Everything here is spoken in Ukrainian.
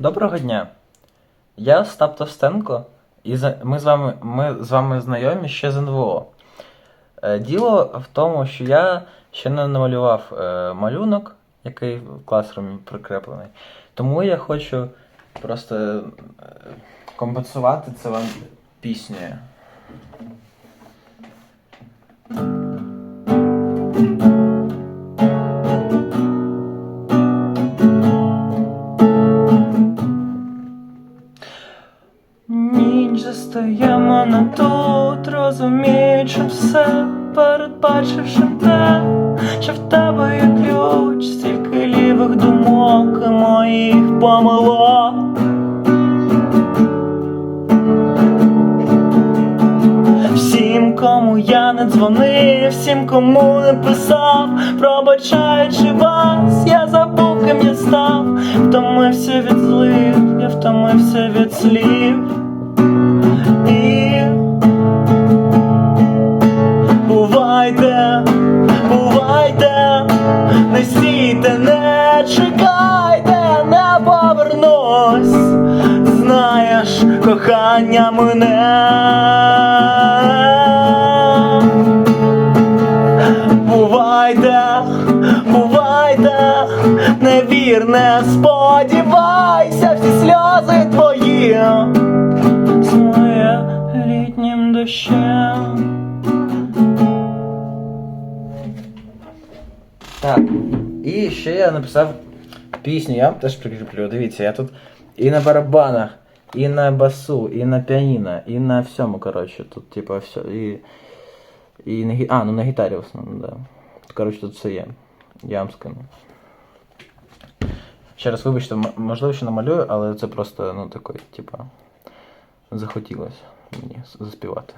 Доброго дня. Я Остап Товстенко, і ми з вами, ми з вами знайомі ще з НВО. Е, Діло в тому, що я ще не намалював е, малюнок, який в класрумі прикреплений. Тому я хочу просто е, компенсувати це вам піснею. Ніч застаємо на тут, розуміючи все, передбачивши те, що в тебе є ключ, стільки лівих думок і моїх помилок. Кому я не дзвонив, всім, кому не писав, пробачаючи вас, я забув, ким я став, втомився від злив, я втомився від слів. І бувайте, бувайте, не стійте, не чекайте, не повернусь. Знаєш, кохання мене. Бувайте, не вір, не сподівайся, всі сльози твої смоє літнім дощем. Так, і ще я написав пісню, я вам теж прикріплю. Дивіться, я тут і на барабанах, і на басу, і на піаніно, і на всьому, коротше, тут, типа, все. І, і на. А, ну на гітарі в основному, да. Коротше, тут все є. Я вам скину. Ще раз вибачте, можливо, що намалюю, але це просто, ну, такий, типа, захотілося мені заспівати.